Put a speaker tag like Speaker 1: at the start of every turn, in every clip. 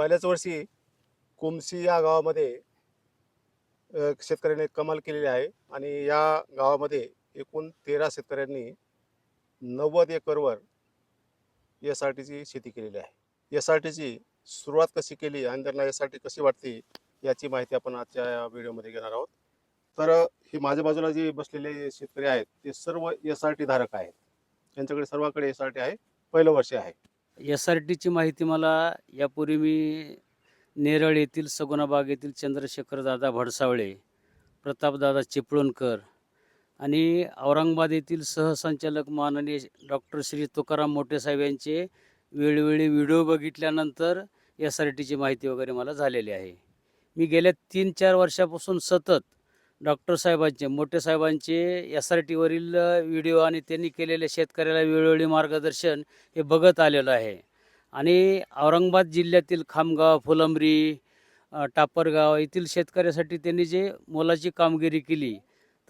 Speaker 1: पहिल्याच वर्षी कुमसी या गावामध्ये अ, शेतकऱ्यांनी कमाल केलेली आहे आणि या गावामध्ये एकूण तेरा शेतकऱ्यांनी नव्वद एकरवर एस आर टीची शेती केलेली आहे. एस आर टीची सुरुवात कशी केली आणि त्यांना एस आर टी कशी वाटते याची माहिती आपण आजच्या या व्हिडिओमध्ये घेणार आहोत. तर ही माझ्या बाजूला जे बसलेले शेतकरी आहेत ते सर्व एस आर टी धारक आहेत. त्यांच्याकडे सर्वांकडे एस आर टी आहे. पहिलं वर्ष आहे.
Speaker 2: एस आर टीची माहिती मला यापूर्वी मी नेरळ येथील सगुणाबाग येथील चंद्रशेखर दादा भडसावळे प्रतापदादा चिपळूणकर आणि औरंगाबाद येथील सहसंचालक माननीय डॉक्टर श्री तुकाराम मोठेसाहेब यांचे वेळोवेळी व्हिडिओ बघितल्यानंतर एस आर टीची माहिती वगैरे मला झालेली आहे. मी गेल्या तीन चार वर्षापासून सतत डॉक्टर साहेबांचे मोठे साहेबांचे एस आर टीवरील व्हिडिओ आणि त्यांनी केलेले शेतकऱ्याला वेळोवेळी मार्गदर्शन हे बघत आलेलं आहे. आणि औरंगाबाद जिल्ह्यातील खामगाव फुलंबरी टापरगाव येथील शेतकऱ्यासाठी त्यांनी जे मोलाची कामगिरी केली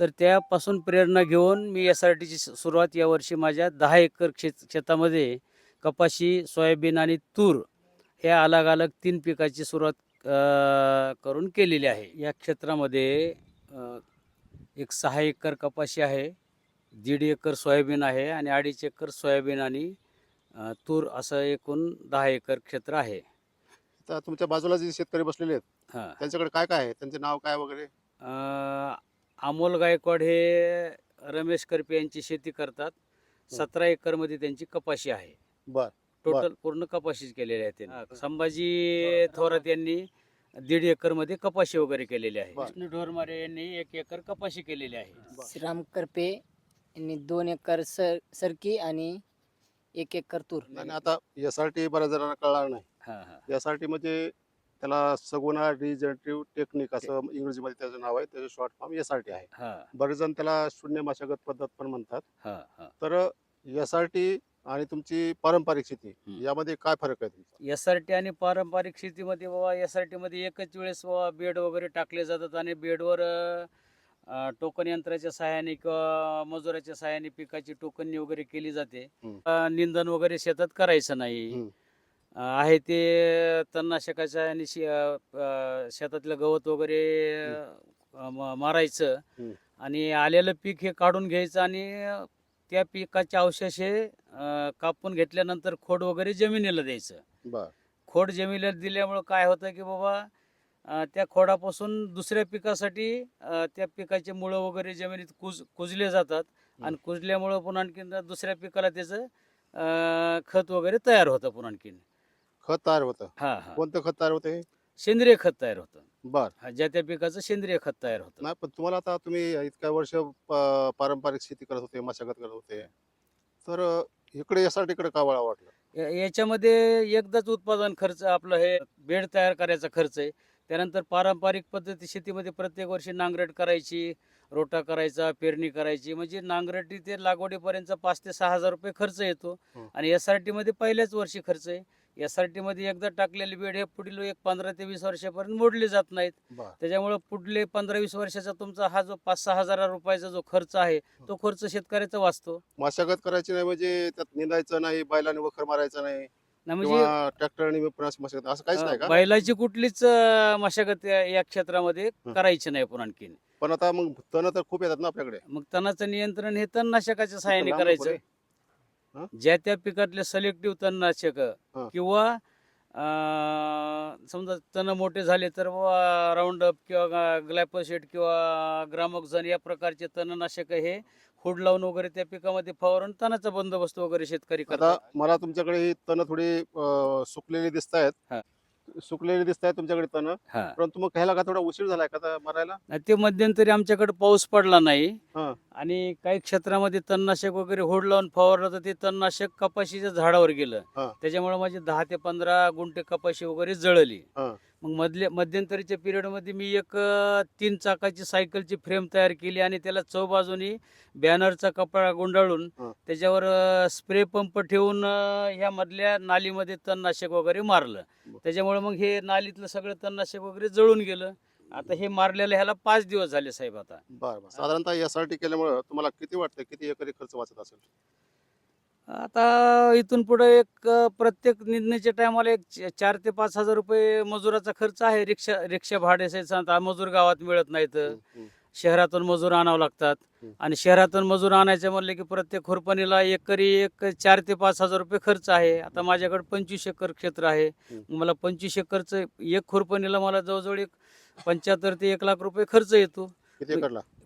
Speaker 2: तर त्यापासून प्रेरणा घेऊन मी एस आर टीची सुरुवात यावर्षी माझ्या दहा एकर शेत शेतामध्ये कपाशी सोयाबीन आणि तूर ह्या अलग अलग तीन पिकाची सुरुवात करून केलेली आहे. या क्षेत्रामध्ये एक सहा एकर कपाशी आहे दीड एकर सोयाबीन आहे आणि अडीच एकर सोयाबीन आणि तूर असं एकूण दहा एकर क्षेत्र आहे.
Speaker 1: तर तुमच्या बाजूला जे शेतकरी बसलेले आहेत
Speaker 2: हां.
Speaker 1: त्यांच्याकडे काय काय आहे? त्यांचे नाव काय वगैरे?
Speaker 2: अ, अमोल गायकवाड हे रमेश करपे यांची शेती करतात. सतरा एकरमध्ये त्यांची कपाशी आहे.
Speaker 1: बर
Speaker 2: टोटल पूर्ण कपाशीच केलेली आहे त्यांनी. संभाजी थोरात यांनी दीड एकरमध्ये कपाशी वगैरे केलेली आहे.
Speaker 1: बर.
Speaker 2: विष्णू ढोरमारे यांनी एक एकर कपाशी केलेली आहे.
Speaker 3: श्रीराम करपे यांनी दोन एकर सर सरकी आणि एक एकर तूर.
Speaker 1: आणि आता एस आर टी बऱ्याच जणांना कळणार नाही.
Speaker 2: हां हां.
Speaker 1: एस आर टी म्हणजे त्याला सगुणा रिजनरेटिव्ह टेक्निक असं इंग्रजीमध्ये त्याचं नाव आहे त्याचं short form S R T आहे.
Speaker 2: हां.
Speaker 1: बरेच जण त्याला शून्य मशागत पद्धत पण म्हणतात.
Speaker 2: हां हां.
Speaker 1: तर एस आर टी आणि तुमची पारंपरिक शेती. यामध्ये काय फरक आहे तुमचा
Speaker 2: एस आर टी आणि पारंपरिक शेतीमध्ये बाबा एस आर टीमध्ये एकच वेळेस बाबा बेड वगैरे टाकले जातात आणि बेडवर अ, टोकन यंत्राच्या सहाय्याने किंवा मजुराच्या सहाय्याने पिकाची टोकननी वगैरे केली जाते
Speaker 1: हम्म.
Speaker 2: अ, निंदन वगैरे शेतात करायचं नाही. अ, आहे ते तणनाशकाच्या आणि शे- अ, अ, शेतातलं गवत वगैरे अ, म- मारायचं
Speaker 1: हम्म.
Speaker 2: आणि आलेलं पीक हे काढून घ्यायचं आणि त्या पिकाचे अवशेष हे अ, कापून घेतल्यानंतर खोड वगैरे जमिनीला द्यायचं.
Speaker 1: बर.
Speaker 2: खोड जमिनीला दिल्यामुळं काय होतं की बाबा अं, त्या खोडापासून दुसऱ्या पिकासाठी अं, त्या पिकाचे मुळं वगैरे जमिनीत कुज कुजले जातात. आणि कुजल्यामुळं पुन्हा आणखीन दुसऱ्या पिकाला त्याचं अं, खत वगैरे तयार होतं पुन्हा आणखीन.
Speaker 1: खत तयार होतं.
Speaker 2: हा हा.
Speaker 1: कोणतं खत तयार होतं हे?
Speaker 2: सेंद्रिय खत तयार होतं.
Speaker 1: बर.
Speaker 2: हा, ज्या त्या पिकाचं सेंद्रिय खत तयार होतं.
Speaker 1: नाही पण तुम्हाला आता तुम्ही इतक्या वर्ष प- पारंपरिक शेती करत होते मशागत करत होते. तर इकडे आर टीकडे का वळा वाटलं?
Speaker 2: या- याच्यामध्ये एकदाच उत्पादन खर्च आपलं हे बेड तयार करायचा खर्च आहे. त्यानंतर पारंपरिक पद्धती शेतीमध्ये प्रत्येक वर्षी नांगरट करायची रोटा करायचा पेरणी करायची. म्हणजे नांगरटी ते लागवडीपर्यंत पाच ते सहा हजार रुपये खर्च येतो.
Speaker 1: हं.
Speaker 2: आणि एस आर टीमध्ये पहिल्याच वर्षी खर्च आहे. एस आर टीमध्ये एकदा टाकलेले बेड हे पुढील एक पंधरा ते वीस वर्षापर्यंत मोडले जात नाहीत.
Speaker 1: बर.
Speaker 2: त्याच्यामुळे पुढले पंधरा वीस वर्षाचा तुमचा हा जो पाच सहा हजार रुपयाचा जो खर्च आहे तो खर्च शेतकऱ्याचा वाचतो.
Speaker 1: मशागत करायची नाही म्हणजे त्यात निंदायचं नाही बैलाने वखर मारायचं नाही
Speaker 2: ना म्हणजे
Speaker 1: किंवा ट्रॅक्टरने मशागत असं काहीच नाही
Speaker 2: अ,
Speaker 1: का?
Speaker 2: बैलाची कुठलीच अ, मशागत या या क्षेत्रामध्ये. करायची नाही पुन्हा आणखीन.
Speaker 1: पण आता मग तण तर खूप येतात ना आपल्याकडे.
Speaker 2: मग तणाचं नियंत्रण हे तणनाशकाच्या सहाय्याने
Speaker 1: लांब
Speaker 2: करायचं.
Speaker 1: पुढे.
Speaker 2: ज्या त्या पिकातले सिलेक्टिव्ह तणनाशक. किंवा समजा तण मोठे झाले तर राऊंड अप किंवा ग्लायपोसेट किंवा ग्रामोक्झन या प्रकारचे तणनाशक हे हुड लावून वगैरे त्या पिकामध्ये फवारून तणाचा बंदोबस्त वगैरे शेतकरी करतात
Speaker 1: मला तुमच्याकडे ही तण थोडी सुकलेली दिसत. आहेत सुकलेली दिसत आहेत तुमच्याकडे तण
Speaker 2: हा
Speaker 1: परंतु मग ह्याला का थोडा उशीर झालाय का आता मरायला
Speaker 2: ते मध्यंतरी आमच्याकडे पाऊस पडला नाही
Speaker 1: हा.
Speaker 2: आणि काही क्षेत्रामध्ये तणनाशक वगैरे होड लावून फवारलं तर ते तणनाशक कपाशीच्या झाडावर गेलं
Speaker 1: हा.
Speaker 2: त्याच्यामुळे माझी दहा ते पंधरा गुंठे कपाशी वगैरे जळली
Speaker 1: हा.
Speaker 2: मग मधल्या मध्यंतरीच्या पिरियडमध्ये मी एक तीन चाकाची सायकलची फ्रेम तयार केली आणि त्याला चौबाजूनी बॅनरचा कपडा गुंडाळून. त्याच्यावर स्प्रे पंप ठेवून ह्या मधल्या नालीमध्ये तणनाशक वगैरे मारलं. त्याच्यामुळे मग हे नालीतलं सगळं तणनाशक वगैरे जळून गेलं. आता हे मारलेलं ह्याला पाच दिवस झाले साहेब आता.
Speaker 1: बरं साधारणतः टी केल्यामुळे तुम्हाला किती वाटतं? किती एकरी खर्च वाचत असेल?
Speaker 2: आता इथून पुढे एक प्रत्येक निंदणीच्या टायमाला एक चार ते पाच हजार रुपये मजुराचा खर्च आहे. रिक्षा रिक्षा भाड्याचे आता मजूर गावात मिळत नाहीत. शहरातून मजूर आणावं लागतात. आणि शहरातून मजूर आणायचे म्हणले की प्रत्येक खुरपणीला एकरी एक चार ते पाच हजार रुपये खर्च आहे. आता माझ्याकडे पंचवीस एकर क्षेत्र आहे. मला पंचवीस एकरचं एक खुरपणीला मला जवळजवळ एक पंच्याहत्तर ते एक लाख रुपये खर्च येतो.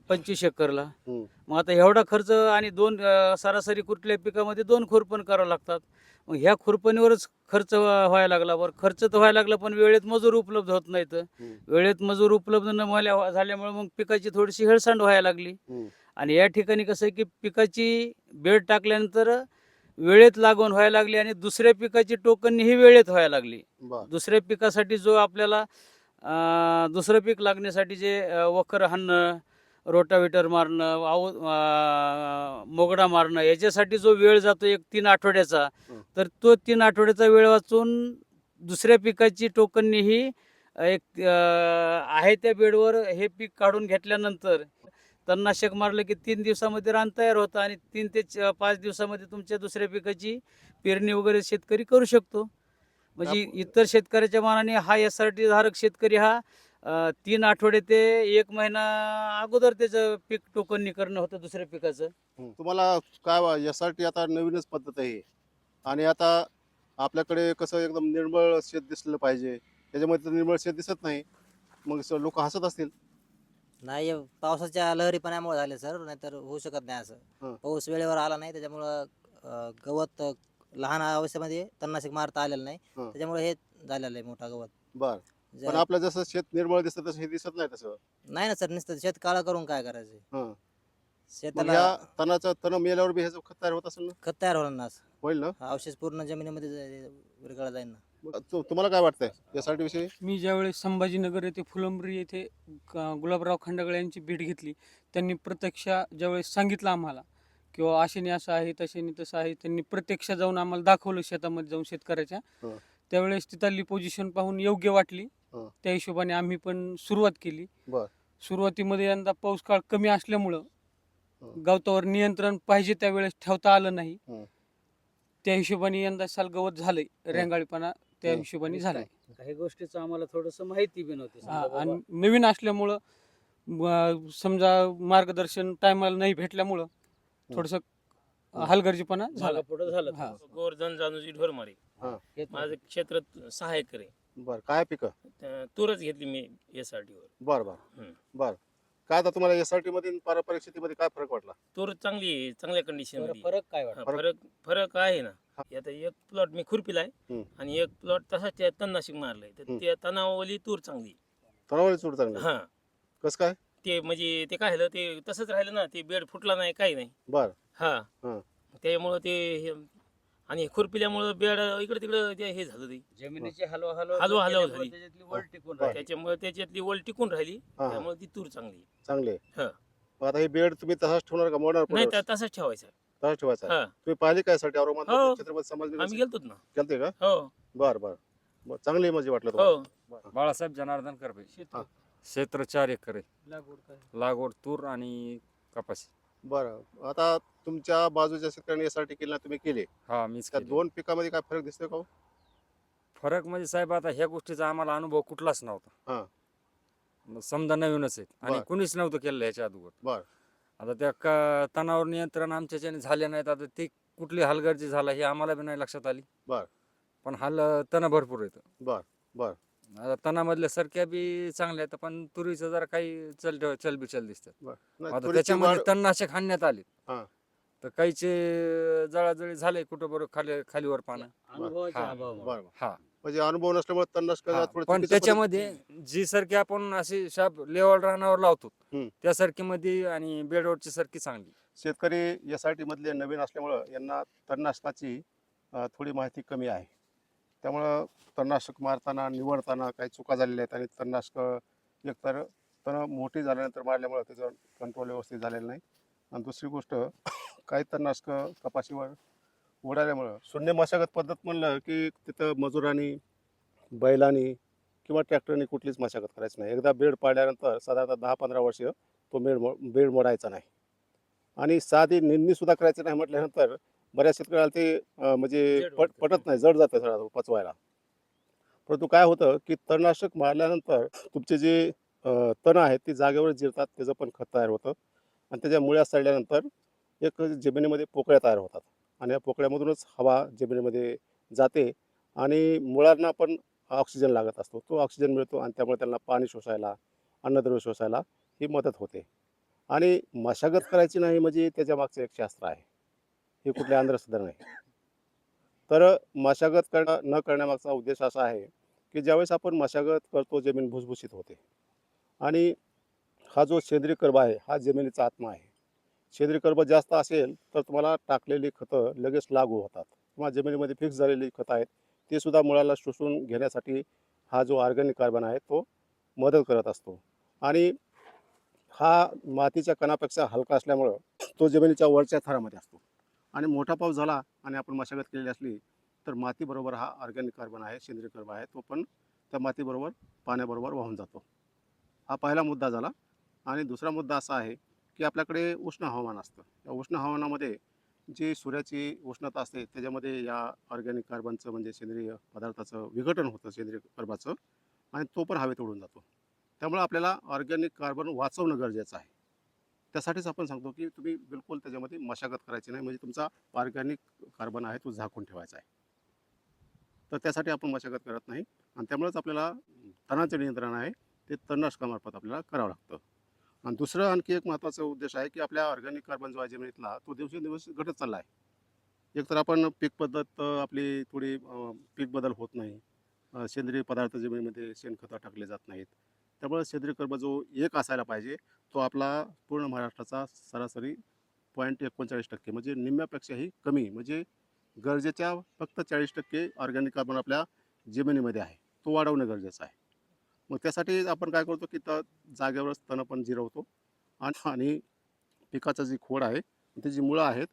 Speaker 2: पंचवीस एकरला.
Speaker 1: हम्म.
Speaker 2: मग आता एवढा खर्च आणि दोन अं, सरासरी कुठल्या पिकामध्ये दोन खुरपण करावं लागतात. मग ह्या खुरपणीवरच खर्च व्हा- व्हायला लागला. बरं खर्च तर व्हायला लागला पण वेळेत मजूर उपलब्ध होत नाहीत.
Speaker 1: हम्म.
Speaker 2: वेळेत मजूर उपलब्ध न व्हायला झाल्यामुळे मग पिकाची थोडीशी हेळसांड व्हायला लागली.
Speaker 1: हम्म.
Speaker 2: आणि या ठिकाणी कसं आहे की पिकाची बेड टाकल्यानंतर वेळेत लागवण व्हायला लागली आणि दुसऱ्या पिकाची टोकणी ही वेळेत व्हायला लागली.
Speaker 1: बर.
Speaker 2: दुसऱ्या पिकासाठी जो आपल्याला अं, दुसरं पीक लागण्यासाठी जे अं, वखर हाणणं रोटावेटर मारणं आव मोगडा मारणं याच्यासाठी जो वेळ जातो एक तीन आठवड्याचा. तर तो तीन आठवड्याचा वेळ वाचून दुसऱ्या पिकाची टोकणी ही एक आहे त्या बेडवर हे पीक काढून घेतल्यानंतर तणनाशक मारलं की तीन दिवसामध्ये रान तयार होतं आणि तीन ते पाच दिवसामध्ये तुमच्या दुसऱ्या पिकाची पेरणी वगैरे शेतकरी करू शकतो म्हणजे इतर शेतकऱ्याच्या मानाने हा एस आर टी धारक शेतकरी हा तीन आठवडे ते एक महिना अगोदर त्याचं पीक टोकणी करणं होतं दुसऱ्या पिकाचं.
Speaker 1: तुम्हाला काय यासाठी आता नवीनच पद्धत आहे आणि आता आपल्याकडे कसं एकदम निर्मळ शेत दिसलं पाहिजे. त्याच्यामध्ये तर निर्मळ शेत दिसत नाही. मग लोक हसत असतील.
Speaker 4: नाही पावसाच्या लहरीपणामुळे झाले सर. नाहीतर होऊ शकत नाही. असं. पाऊस वेळेवर आला नाही त्याच्यामुळं गवत लहान अवस्थेमध्ये तणनाशक मारता आलेलं नाही.
Speaker 1: हं.
Speaker 4: त्याच्यामुळे हे झालेलं आहे मोठा गवत.
Speaker 1: बर. पण आपलं जसं शेत निर्मळ दिसतं तसं हे दिसत नाही तसं.
Speaker 4: नाही ना सर नुसतं शेत काळं करून काय करायचं?
Speaker 1: हं. मग
Speaker 4: शेताला
Speaker 1: या तणाचं तण मेल्यावर बी ह्याचं खत तयार होत असेल ना?
Speaker 4: खत तयार होणार ना असं.
Speaker 1: होईल ना?
Speaker 4: हा अवशेष पूर्ण जमिनीमध्ये जाय- विरघळला जाईल ना.
Speaker 1: मग तु- तुम्हाला काय वाटतंय? यासाठी विषयी?
Speaker 5: मी ज्यावेळेस संभाजीनगर येथे फुलंब्री येथे गुलाबराव खंडागळे यांची भेट घेतली त्यांनी प्रत्यक्ष ज्यावेळेस सांगितलं आम्हाला किंवा आशेने असं आहे तशाने तसं आहे त्यांनी प्रत्यक्ष जाऊन आम्हाला दाखवलं शेतामध्ये जाऊन शेतकऱ्याच्या.
Speaker 1: हं.
Speaker 5: त्यावेळेस तिथली पोझिशन पाहून योग्य वाटली.
Speaker 1: हं.
Speaker 5: त्या हिशोबाने आम्ही पण सुरुवात केली
Speaker 1: बर.
Speaker 5: सुरुवातीमध्ये यंदा पाऊस काळ कमी असल्यामुळं
Speaker 1: हं.
Speaker 5: गवतावर नियंत्रण पाहिजे त्यावेळेस ठेवता आलं नाही
Speaker 1: हं.
Speaker 5: त्या हिशोबाने यंदा साल गवत झालंय रेंगाळीपणा त्या
Speaker 1: हं.
Speaker 5: हिशोबाने झालाय
Speaker 2: काही गोष्टीचं आम्हाला थोडस माहिती बी नव्हती समजा
Speaker 5: हा,
Speaker 2: बाबा,
Speaker 5: आणि नवीन असल्यामुळं समजा मार्गदर्शन टायमाला नाही भेटल्यामुळं थोडस हलगर्जीपणा झाला
Speaker 2: मागं पुढं झालं
Speaker 5: हा.
Speaker 2: थोडंसं.
Speaker 6: गोवर्धन जानूजी ढोरमारे
Speaker 2: येत
Speaker 6: माझं. क्षेत्र सहा एकर आहे
Speaker 1: बर काय पिकं?
Speaker 6: तूरच घेतली मी यासाठी वर.
Speaker 1: बर बर.
Speaker 6: हम्म.
Speaker 1: बर. काय आता तुम्हाला एसआरटी मध्ये आणि पारंपरिक शेतीमध्ये काय फरक वाटला?
Speaker 6: तूर चांगली आहे चांगल्या कंडिशन
Speaker 2: बरं,
Speaker 6: मध्ये.
Speaker 2: फरक काय वाटत
Speaker 6: हा,
Speaker 1: फरक-
Speaker 6: फरक फरक आहे ना.
Speaker 1: हा.
Speaker 6: आता एक प्लॉट मी खुरपीलाय
Speaker 1: हम्म.
Speaker 6: आणि एक प्लॉट तसाच त्या तणनाशक मारलाय. तर
Speaker 1: हम्म.
Speaker 6: त्या तणावाली तूर चांगली
Speaker 1: तणावाली सूट चांगली
Speaker 6: हा.
Speaker 1: कसं काय?
Speaker 6: ते म्हणजे ते काय झालं ते तसंच राहिलं ना ते बेड फुटला नाही काही नाही.
Speaker 1: बर.
Speaker 6: हा.
Speaker 1: हं.
Speaker 6: त्यामुळं ते हे- आणि खुरपिल्यामुळं बेड इकडे तिकडे ते हे झालं ते.
Speaker 2: जमिनीची हलवा हलवा
Speaker 6: हलवा हलवा झाली.
Speaker 2: त्याच्यातली वळ टिकून. राहिली.
Speaker 6: त्याच्यामुळे त्याच्यातली वल टिकून राहिली.
Speaker 1: हा, हा.
Speaker 6: त्यामुळे ती तूर चांगली.
Speaker 1: चांगले
Speaker 6: हा.
Speaker 1: मग आता हे बेड तुम्ही तसाच ठेवणार का? मोडणार
Speaker 6: नाही तर तसंच ठेवायचं.
Speaker 1: तसाच ठेवायचा?
Speaker 6: हा.
Speaker 1: तुम्ही पाहिली काय साठी औरंगाबाद
Speaker 6: हो.
Speaker 1: छत्रपती
Speaker 6: आम्ही
Speaker 1: संभाजी
Speaker 6: गेलतोच ना.
Speaker 1: गेलते का?
Speaker 6: हो.
Speaker 1: बर बर. बर चांगली मजा वाटलं तुम्हाला.
Speaker 6: हो.
Speaker 7: बाळासाहेब जनार्दन करपे
Speaker 2: क्षेत्र
Speaker 1: हा.
Speaker 7: क्षेत्र चार एकर आहे.
Speaker 2: लागवड काय?
Speaker 7: लागवड तूर आणि कपाशी.
Speaker 1: बरं आता तुमच्या बाजूच्या शेतकऱ्यांनी यासाठी केली तुम्ही केली
Speaker 7: हा मीच
Speaker 1: त्या
Speaker 7: केली.
Speaker 1: दोन पिकामध्ये काय फरक दिसतोय का हो?
Speaker 7: फरक म्हणजे साहेब आता ह्या गोष्टीचा आम्हाला अनुभव कुठलाच
Speaker 1: हा.
Speaker 7: नव्हता मग समजा नवीनच आहे आणि
Speaker 1: बर.
Speaker 7: कुणीच नव्हतं केलं ह्याच्या अगोदर
Speaker 1: बर.
Speaker 7: आता त्या क- तणावर नियंत्रण आमच्याच्याने झाले नाहीत आता ते कुठली हलगर्जी झाला हे आम्हाला बी नाही लक्षात आली
Speaker 1: बर.
Speaker 7: पण हाल तण भरपूर येतं
Speaker 1: बर बर
Speaker 7: आता तणामधल्या सरक्या बी चांगल्या आहेत पण तुरीचं जरा काही चल चलबिचल दिसतात. आता त्याच्यामध्ये तणनाशक हाणण्यात आले.
Speaker 1: हा.
Speaker 7: तर काहीचे जळाजळी झाले कुठं बरोबर खाली खालीवर पानं. हा. हा.
Speaker 1: म्हणजे अनुभव नसल्यामुळे
Speaker 7: हा, पण त्याच्यामध्ये जी सरकी आपण अशी शाप लेवल रानावर लावतो
Speaker 1: हम्म.
Speaker 7: त्या सरकीमध्ये आणि बेडवरची सरकी चांगली.
Speaker 1: शेतकरी यासाठी मधले नवीन असल्यामुळं यांना तणनाशकाची अ, थोडी माहिती कमी आहे. त्यामुळं तणनाशक मारताना निवडताना काही चुका झालेल्या आहेत आणि तणनाशक एकतर तण मोठी झाल्यानंतर मारल्यामुळं त्याचं कंट्रोल व्यवस्थित झालेलं नाही. आणि दुसरी गोष्ट काही तणनाशक कपाशीवर उडाल्यामुळं शून्य मशागत पद्धत म्हणलं की तिथं मजुरांनी बैलांनी किंवा ट्रॅक्टरने कुठलीच मशागत करायची नाही. एकदा बेड पाडल्यानंतर साधारणतः दहा पंधरा वर्ष तो बेड मो बेड मोडायचा नाही. आणि साधी निंदणीसुद्धा करायची नाही म्हटल्यानंतर बऱ्याच शेतकऱ्याला ते अं, म्हणजे
Speaker 6: जड
Speaker 1: पट
Speaker 6: वाटतं.
Speaker 1: पटत नाही जड जातं सगळं पचवायला. परंतु काय होतं की तणनाशक मारल्यानंतर तुमचे जे अं, तण आहेत ते जागेवर जिरतात त्याचं पण खत तयार होतं. आणि त्याच्या मुळ्या सडल्यानंतर एक जमिनीमध्ये पोकळ्या तयार होतात. आणि या पोकळ्यामधूनच हवा जमिनीमध्ये जाते आणि मुळांना पण ऑक्सिजन लागत असतो. तो ऑक्सिजन मिळतो आणि त्यामुळे त्यांना पाणी शोषायला अन्नद्रव्य शोषायला ही मदत होते. आणि मशागत करायची नाही म्हणजे त्याच्या मागचं एक शास्त्र आहे. हे कुठल्या अंधश्रद्धा नाही. तर मशागत करणं न करण्यामागचा उद्देश असा आहे की ज्यावेळेस आपण मशागत करतो जमीन भुसभुशीत होते. आणि हा जो सेंद्रिय कर्ब आहे हा जमिनीचा आत्मा आहे. सेंद्रिय कर्ब जास्त असेल तर तुम्हाला टाकलेली खतं लगेच लागू होतात. किंवा जमिनीमध्ये फिक्स झालेली खतं आहेत ते सुद्धा मुळाला शोषून घेण्यासाठी हा जो ऑर्गॅनिक कार्बन आहे तो मदत करत असतो. आणि हा मातीच्या कणापेक्षा हलका असल्यामुळं तो जमिनीच्या वरच्या थरामध्ये असतो. आणि मोठा पाऊस झाला आणि आपण मशागत केलेली असली तर मातीबरोबर हा ऑर्गॅनिक कार्बन आहे सेंद्रिय कार्बन आहे तो पण त्या मातीबरोबर पाण्याबरोबर वाहून जातो. हा पहिला मुद्दा झाला. आणि दुसरा मुद्दा असा आहे की आपल्याकडे उष्ण हवामान असतं. या उष्ण हवामानामध्ये जी सूर्याची उष्णता असते त्याच्यामध्ये या ऑर्गॅनिक कार्बनचं म्हणजे सेंद्रिय पदार्थाचं विघटन होतं सेंद्रिय कार्बाचं आणि तो पण हवेत उडून जातो. त्यामुळे आपल्याला ऑर्गॅनिक कार्बन वाचवणं गरजेचं आहे. त्यासाठीच आपण सांगतो की तुम्ही बिलकुल त्याच्यामध्ये मशागत करायची नाही. म्हणजे तुमचा ऑर्गॅनिक कार्बन आहे तो झाकून ठेवायचा आहे. तर त्यासाठी आपण मशागत करत नाही. आणि त्यामुळेच आपल्याला तणाचं नियंत्रण आहे. ते तणनाशकामार्फत आपल्याला करावं लागतं. आणि दुसरं आणखी एक महत्त्वाचा उद्देश आहे की आपल्या ऑर्गॅनिक कार्बन जो आहे जमिनीतला तो दिवसेंदिवस घटत चालला आहे. एकतर आपण पीक पद्धत आपली थोडी पीक बदल होत नाही. सेंद्रिय पदार्थ जमिनीमध्ये शेणखतं टाकले जात नाहीत. त्यामुळे सेंद्रिय कर्म जो एक असायला पाहिजे तो आपला पूर्ण महाराष्ट्राचा सरासरी पॉईंट एकोणचाळीस टक्के. म्हणजे निम्म्यापेक्षाही कमी म्हणजे गरजेच्या फक्त चाळीस टक्के ऑर्गॅनिक कार्बन आपल्या जमिनीमध्ये आहे. तो वाढवणं गरजेचं आहे. मग त्यासाठी आपण काय करतो की त्या जागेवरच तण पण जिरवतो. आणि आणि पिकाचं जी खोड आहे ती जी मुळं आहेत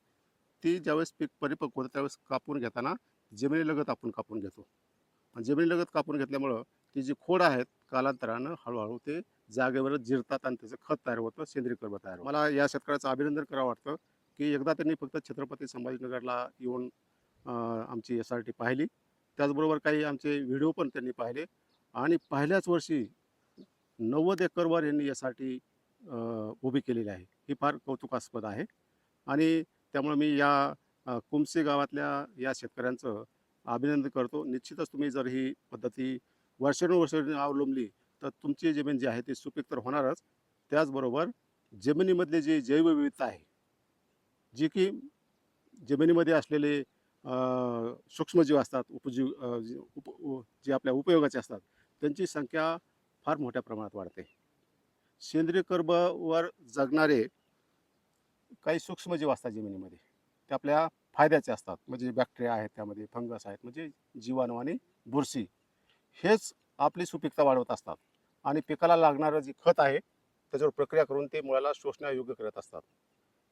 Speaker 1: ती ज्यावेळेस पीक परिपक्व होतं त्यावेळेस कापून घेताना जमिनीलगत आपण कापून घेतो. आणि जमिनीलगत कापून घेतल्यामुळं ती जी खोड आहेत कालांतरानं हळूहळू ते जागेवर जिरतात आणि त्याचं खत तयार होतं सेंद्रिय कर्म तयार होतं. मला या शेतकऱ्याचं अभिनंदन करावं वाटतं की एकदा त्यांनी फक्त छत्रपती संभाजीनगरला येऊन आमची एस आर टी पाहिली. त्याचबरोबर काही आमचे व्हिडिओ पण त्यांनी पाहिले. आणि पहिल्याच वर्षी नव्वद एकरवर यांनी एस आर टी उभी केलेली आहे. ही फार कौतुकास्पद आहे. आणि त्यामुळे मी या कुमसे गावातल्या या शेतकऱ्यांचं अभिनंदन करतो. निश्चितच तुम्ही जर ही पद्धती वर्षानुवर्ष अवलंबली. तर तुमची जमीन जी आहे ती सुपीक तर होणारच. त्याचबरोबर जमिनीमधले जे जैवविविधता आहे जी की जमिनीमध्ये असलेले सूक्ष्मजीव असतात उपजीव उप जे आपल्या उपयोगाचे असतात त्यांची संख्या फार मोठ्या प्रमाणात वाढते. सेंद्रिय कर्बवर जगणारे काही सूक्ष्मजीव असतात जमिनीमध्ये. ते आपल्या फायद्याचे असतात. म्हणजे बॅक्टेरिया आहेत त्यामध्ये फंगस आहेत म्हणजे जीवाणू आणि बुरशी. हेच आपली सुपीकता वाढवत असतात. आणि पिकाला लागणारं जे खत आहे त्याच्यावर प्रक्रिया करून ते मुळाला शोषण्यायोग्य करत असतात.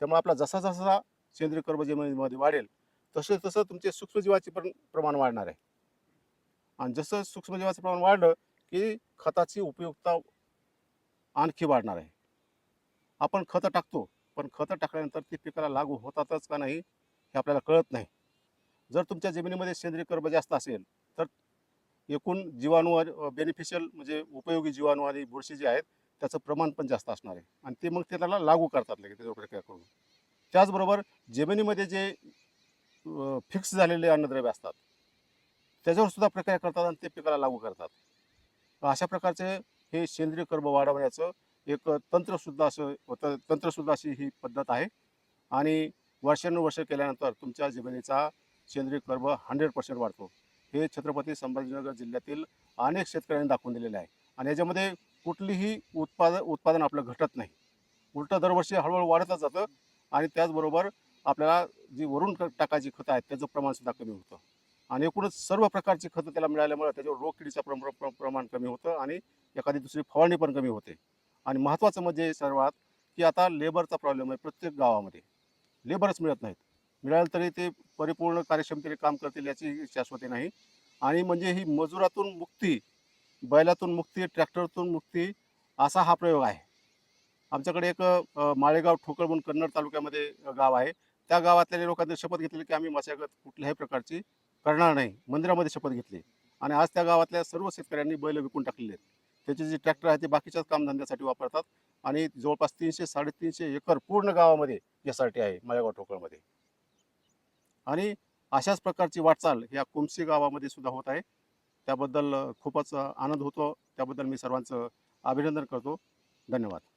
Speaker 1: त्यामुळे आपला जसा जसा सेंद्रिय कर्ब जमिनीमध्ये वाढेल तसे तसं तुमचे सूक्ष्मजीवाचे पण प्रमाण वाढणार आहे. आणि जसं सूक्ष्मजीवाचं प्रमाण वाढलं की खताची उपयुक्तता आणखी वाढणार आहे. आपण खतं टाकतो पण खतं टाकल्यानंतर ती पिकाला लागू होतातच का नाही हे आपल्याला कळत नाही. जर तुमच्या जमिनीमध्ये सेंद्रिय कर्ब जास्त असेल तर एकूण जीवाणू बेनिफिशियल म्हणजे उपयोगी जीवाणू आणि बुरशी जे आहेत त्याचं प्रमाण पण जास्त असणार आहे. आणि ते मग ते त्याला लागू करतात लगेच त्याच्यावर प्रक्रिया करून. त्याचबरोबर जमिनीमध्ये जे फिक्स झालेले अन्नद्रव्य असतात त्याच्यावर सुद्धा प्रक्रिया करतात आणि ते पिकाला लागू करतात. अशा प्रकारचे हे सेंद्रिय कर्ब वाढवण्याचं एक तंत्रसुद्धा असं तंत्रसुद्धा अशी ही पद्धत आहे. आणि वर्षानुवर्ष केल्यानंतर तुमच्या जमिनीचा सेंद्रिय कर्ब हंड्रेड पर्सेंट वाढतो. हे छत्रपती संभाजीनगर जिल्ह्यातील अनेक शेतकऱ्यांनी दाखवून दिलेले आहे. आणि याच्यामध्ये कुठलीही उत्पादन उत्पादन आपलं घटत नाही. उलटं दरवर्षी हळूहळू वाढतच जातं आणि त्याचबरोबर आपल्याला जी वरून टाकायची खतं आहेत त्याचं प्रमाणसुद्धा कमी होतं. आणि एकूणच सर्व प्रकारची खतं त्याला मिळाल्यामुळे त्याच्यावर रोगकिडीचं प्रम- प्र- प्रमाण कमी होतं आणि एखादी दुसरी फवारणी पण कमी होते. आणि महत्त्वाचं म्हणजे सर्वात की आता लेबरचा प्रॉब्लेम आहे प्रत्येक गावामध्ये. लेबरच मिळत नाहीत. मिळालं तरी ते परिपूर्ण कार्यक्षमतेने काम करतील याची शाश्वती नाही. आणि म्हणजे ही मजुरातून मुक्ती बैलातून मुक्ती ट्रॅक्टरतून मुक्ती असा हा प्रयोग आहे. आमच्याकडे एक माळेगाव ठोकळ म्हणून कन्नड तालुक्यामध्ये गाव आहे. त्या गावातल्या लोकांनी शपथ घेतली की आम्ही मशागत कुठल्याही प्रकारची करणार नाही. मंदिरामध्ये शपथ घेतली. आणि आज त्या गावातल्या सर्व शेतकऱ्यांनी बैल विकून टाकलेले आहेत. त्याचे जे ट्रॅक्टर आहे ते बाकीच्याच कामधंद्यासाठी वापरतात. आणि जवळपास तीनशे साडेतीनशे एकर पूर्ण गावामध्ये एस आर टी आहे माळेगाव ठोकळमध्ये. आणि अशाच प्रकारची वाटचाल या कुमसी गावामध्ये सुद्धा होत आहे. त्याबद्दल खूपच आनंद होतो. त्याबद्दल मी सर्वांचं अभिनंदन करतो. धन्यवाद.